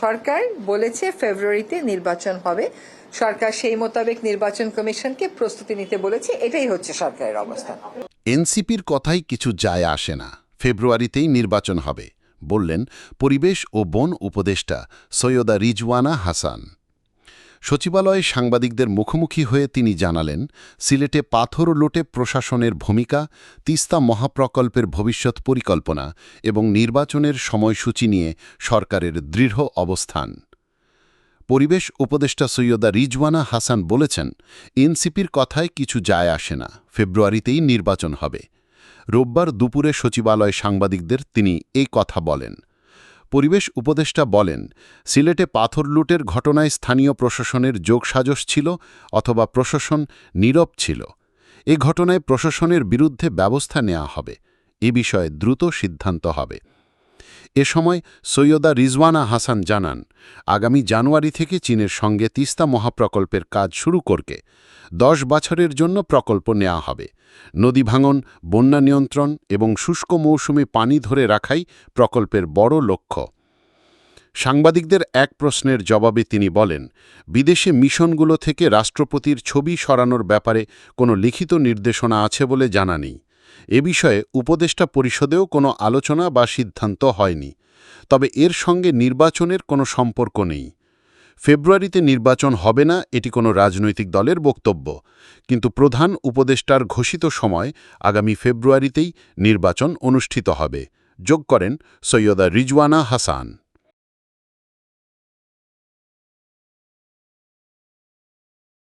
সরকার বলেছে ফেব্রুয়ারিতে নির্বাচন হবে। সরকার সেই মোতাবেক নির্বাচন কমিশনকে প্রস্তুতি নিতে বলেছে। এটাই হচ্ছে সরকারের অবস্থান এনসিপির কথাই কিছু যায় আসে না। ফেব্রুয়ারিতেই নির্বাচন হবে, বললেন পরিবেশ ও বন উপদেষ্টা সৈয়দা রিজওয়ানা হাসান। সচিবালয়ে সাংবাদিকদের মুখোমুখি হয়ে তিনি জানালেন, সিলেটে পাথর লোটে প্রশাসনের ভূমিকা, তিস্তা মহাপ্রকল্পের ভবিষ্যৎ পরিকল্পনা এবং নির্বাচনের সময়সূচি নিয়ে সরকারের দৃঢ় অবস্থান। পরিবেশ উপদেষ্টা সৈয়দা রিজওয়ানা হাসান বলেছেন, এনসিপির কথায় কিছু যায় আসে না, ফেব্রুয়ারিতেই নির্বাচন হবে। রোববার দুপুরে সচিবালয় সাংবাদিকদের তিনি এই কথা বলেন। পরিবেশ উপদেষ্টা বলেন, সিলেটে পাথর লুটের ঘটনায় স্থানীয় প্রশাসনের যোগসাজশ ছিল অথবা প্রশাসন নীরব ছিল। এ ঘটনায় প্রশাসনের বিরুদ্ধে ব্যবস্থা নেওয়া হবে। এ বিষয়ে দ্রুত সিদ্ধান্ত হবে। এ সময় সৈয়দা রিজওয়ানা হাসান জানান, আগামী জানুয়ারি থেকে চীনের সঙ্গে তিস্তা মহাপ্রকল্পের কাজ শুরু করকে। দশ বছরের জন্য প্রকল্প নেওয়া হবে। নদী ভাঙন, বন্যা নিয়ন্ত্রণ এবং শুষ্ক মৌসুমে পানি ধরে রাখাই প্রকল্পের বড় লক্ষ্য। সাংবাদিকদের এক প্রশ্নের জবাবে তিনি বলেন, বিদেশে মিশনগুলো থেকে রাষ্ট্রপতির ছবি সরানোর ব্যাপারে কোনো লিখিত নির্দেশনা আছে বলে জানা নেই। এ বিষয়ে উপদেষ্টা পরিষদেও কোনো আলোচনা বা সিদ্ধান্ত হয়নি। তবে এর সঙ্গে নির্বাচনের কোনো সম্পর্ক নেই। ফেব্রুয়ারিতে নির্বাচন হবে না এটি কোনো রাজনৈতিক দলের বক্তব্য। কিন্তু প্রধান উপদেষ্টার ঘোষিত সময় আগামী ফেব্রুয়ারিতেই নির্বাচন অনুষ্ঠিত হবে। যোগ করেন সৈয়দা রিজওয়ানা হাসান।